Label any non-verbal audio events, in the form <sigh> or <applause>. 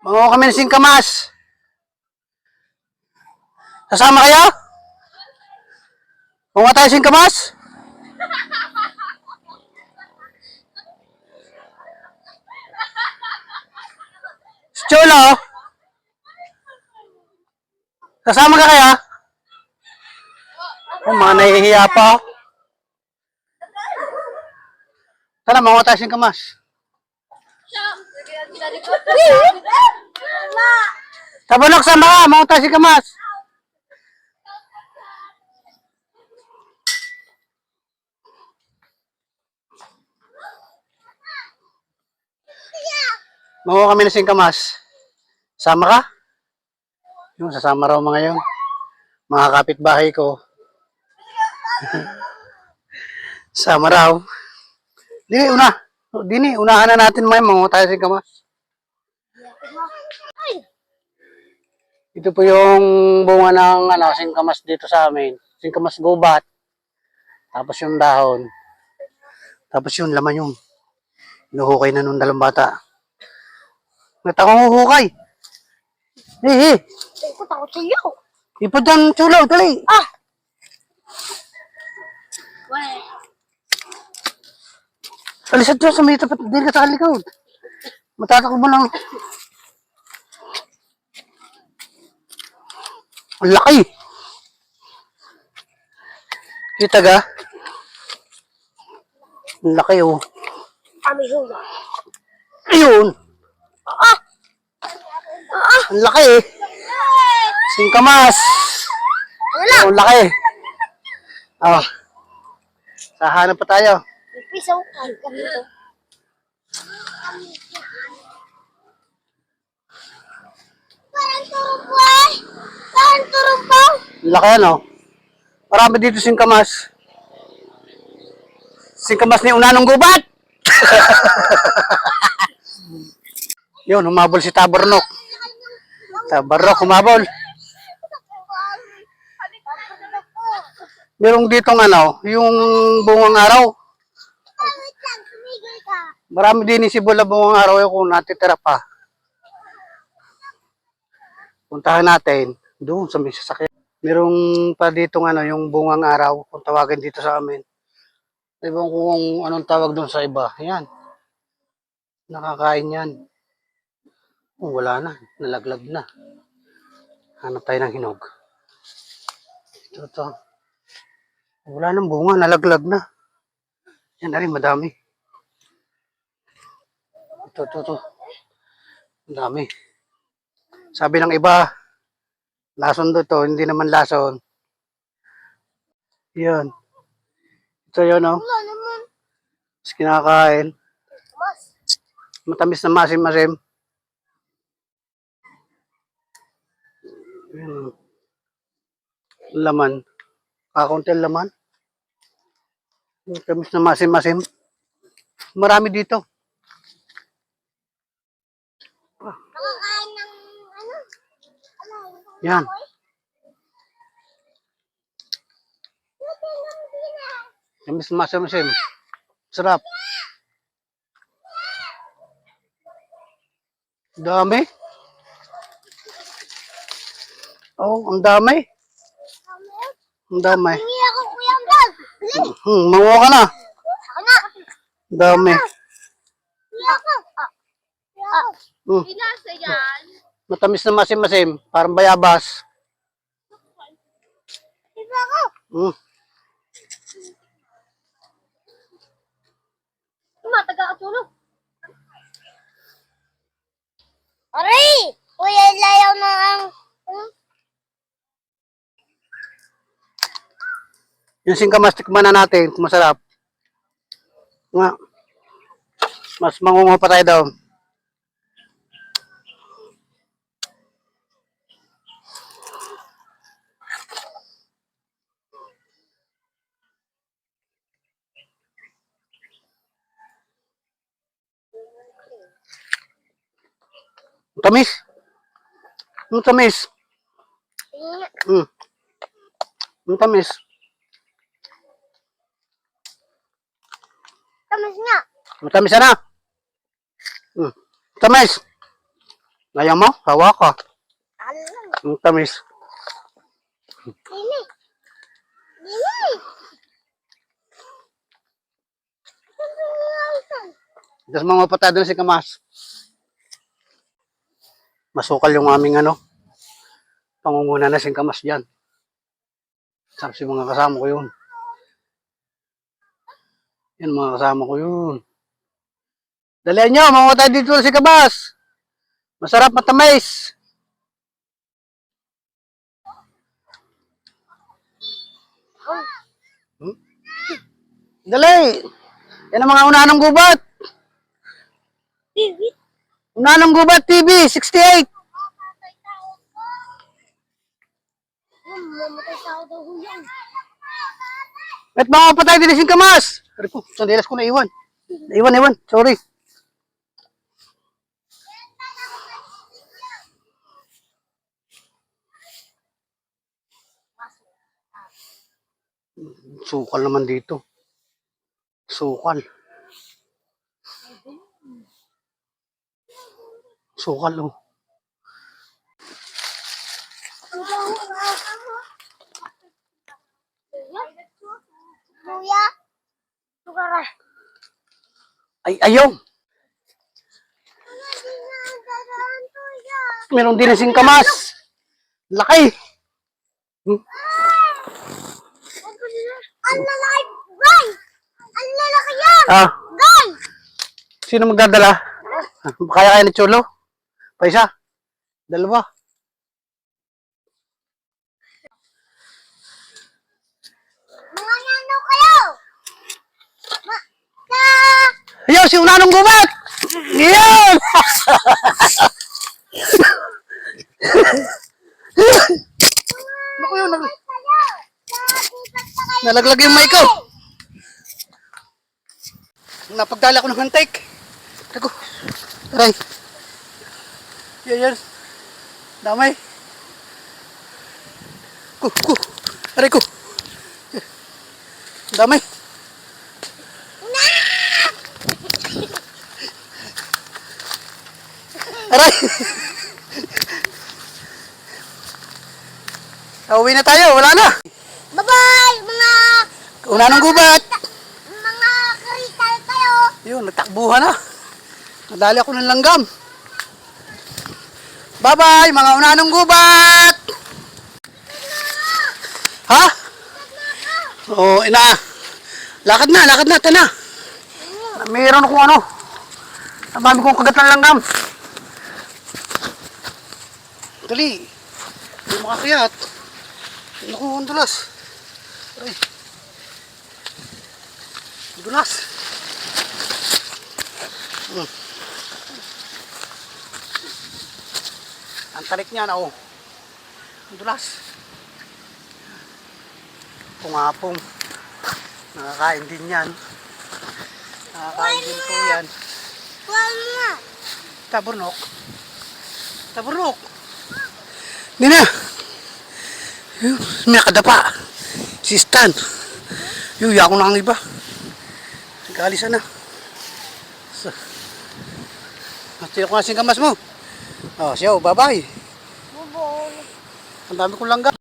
Manguha kami ng singkamas. Sasama kayo? Manguha tayo singkamas? Si Cholo? Sasama ka kaya? Oh, mga nahihiya pa. Tara, manguha tayo singkamas. Tabunok sama ka, manguha tayo singkamas. Manguha kami ng singkamas. Sama ka? Yung sasama raw mga yun. Mga kapitbahay ko. <laughs> Sama raw. Dini, una. Dini, unahan na natin may manguha tayo ng singkamas. Ito po yung bunga ng ano, singkamas dito sa amin. Singkamas gubat. Tapos yung dahon. Tapos yung laman yung nuhukay na nung dalawang bata. Ba't akong huhukay? Eh, eh. Ako takot sa iyo. Ipod yan, chulaw, dali. Ah! Wait. Alisad dyan sa may tapat, dili ka sa likod. Matatakbo lang. Laki. Kita ga? Ang laki oh. Kami hula. Ayun. Ah! Ang laki eh. Singkamas. Ano lang? Ang laki. Oh. Sahanap pa tayo. Piso. Ay, kami. Parang turumpay. Parang turumpay. Ang laki ano. Marami dito singkamas. Singkamas ni Unanong Gubat. <laughs> Yun, humabol si Tabarnok. Tabarnok, humabol. Merong ditong ano, yung bungang araw. Marami din si Bula bungang araw yung kung natitira pa. Puntahan natin doon sa may sasakyan. Merong pa ditong ano, yung bungang araw, kung tawagin dito sa amin. Ko kung anong tawag doon sa iba. Yan. Nakakain yan. Oh, wala na. Nalaglag na. Hanap tayo ng hinog. Ito, ito. Wala nang bunga. Nalaglag na. Yan na rin, madami. Ito, ito, ito. Ang dami. Sabi ng iba, lason do to, hindi naman lason. Yan. Ito yun, oh. Wala naman. Tapos kinakain. Mas. Matamis na masim-masim. Yan. Laman. Kakunti laman. Matamis na masim-masim. Marami dito. Nakakain ng ano? Ano? Yan. Tamis na masim-masim. Sarap. Dami. Oh, ang dami. Ang dami. Hindi ako kuya ang dog. Hmm, manguha ka na. Ako na. Dami. Kuya ako. Matamis na masim-masim. Parang bayabas. Kuya ako. Hmm. Mataga ka tulog. Aray! Kuya, layaw na ang... Hmm? Yung singkamas, tikman na natin masarap. Nga. Mas mangunguha pa tayo daw. Ang Tamis. Ang tamis. Mm. Ang tamis. Tamas nga. Matamis na. Mm. Tamis. Ayaw mo? Hawa ka. Ang tamis. Dili. Dili. Mga patay doon si Kamas. Masukal yung aming ano. Pangunguna na si Kamas dyan. Sabi si mga kasama ko yun. Yan mga kasama ko yun. Dalihan nyo, mga tayo dito si Kamas. Masarap matamis. Hmm? Dali! Yan ang mga unahan ng gubat. Bibi. Unahan ng gubat TV, 68. Mamatay tao daw ho yan. At mga patay din si Kamas. Ari po, sandilas ko na iwan. Iwan, iwan. Sorry. Sukal naman dito. Sukal. Sukal, oh. Kuya. Sugara. Ay, ayaw. Meron din sing kamas. Laki. Hmm. Ang lalaki. Guy! Ang lalaki yan! Ah, Guy! sino magdadala? Ah, Kaya kaya ni Cholo? Pa isa? Dalawa? Mga nano kayo! Ma... Ka... Ayaw, si Unanong Gubat! Iyan! Naku yun, nag- nalaglag yung mic ko. Napagdala ko ng hantik. Ako. Aray. Yan, yan. Damay. Ku, ku. Aray ko. Damay. Aray. Uwi na tayo, wala na. Bye-bye! Mga... Una ng gubat. Mga krital kayo! Yun, nagtakbuhan na. Nadali ako ng langgam. Bye-bye, mga unanong gubat! Ha? Oo, ina. Lakad na, lakad na, tana. Mayroon akong ano. Ang dami kong kagat ng langgam. Dali. Hindi makakayat. Naku, ang dulas. Aray. Ang Dulas. Hmm. Ang tarik niya na oh. Ang dulas. Pungapong. Nakakain din yan. Nakakain din po yan. Nga! Taburnok. Taburnok. Hindi na. Nakadapa. Si Stan. Yun, ako na ang iba. Nag-alisan na. So, Matira ko na sing kamas mo. Oh, siya, oh, bye-bye. Bubong! Ang dami kong langga.